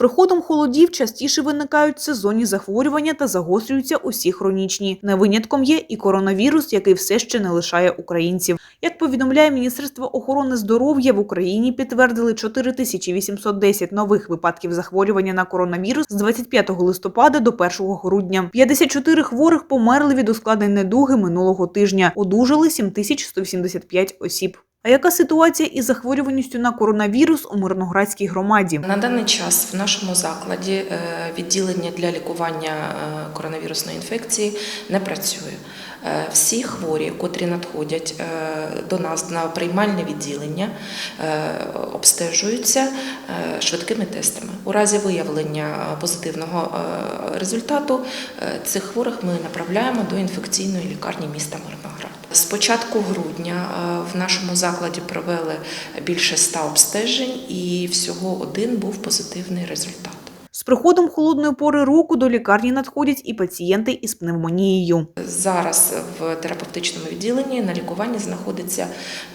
приходом холодів частіше виникають сезонні захворювання та загострюються усі хронічні. Не винятком є і коронавірус, який все ще не лишає українців. Як повідомляє Міністерство охорони здоров'я, в Україні підтвердили 4810 нових випадків захворювання на коронавірус з 25 листопада до 1 грудня. 54 хворих померли від ускладнень недуги минулого тижня. Одужали 7185 осіб. А яка ситуація із захворюваністю на коронавірус у Мирноградській громаді? На даний час в нашому закладі е, відділення для лікування е, коронавірусної інфекції не працює. Е, Всі хворі, котрі надходять до нас на приймальне відділення, обстежуються швидкими тестами. У разі виявлення позитивного результату цих хворих ми направляємо до інфекційної лікарні міста Мирноград. З початку грудня е, в нашому закладі провели більше ста обстежень, і всього один був позитивний результат. З приходом холодної пори року до лікарні надходять і пацієнти із пневмонією. Зараз в терапевтичному відділенні на лікуванні знаходиться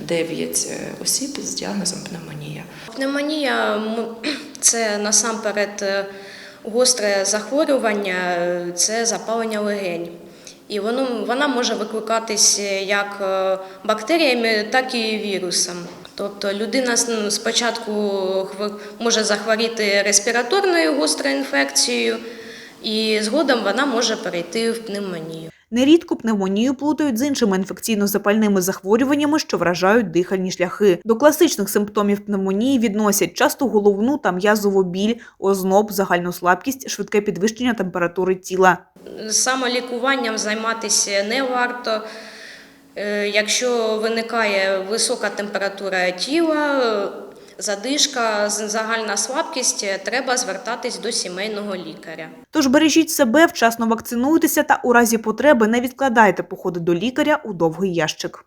9 осіб з діагнозом пневмонія. Пневмонія м, це насамперед е, гостре захворювання, е, це запалення легень. І воно, вона може викликатись як е, бактеріями, так і вірусом. Тобто людина ну, спочатку може захворіти респіраторною гострою інфекцією, і згодом вона може перейти в пневмонію. Нерідко пневмонію плутають з іншими інфекційно-запальними захворюваннями, що вражають дихальні шляхи. До класичних симптомів пневмонії відносять часту головну та м'язову біль, озноб, загальну слабкість, швидке підвищення температури тіла. Самолікуванням займатися не варто. Е, Якщо виникає висока температура тіла, задишка, загальна слабкість, е, треба звертатись до сімейного лікаря. Тож бережіть себе, вчасно вакцинуйтеся та у разі потреби не відкладайте походи до лікаря у довгий ящик.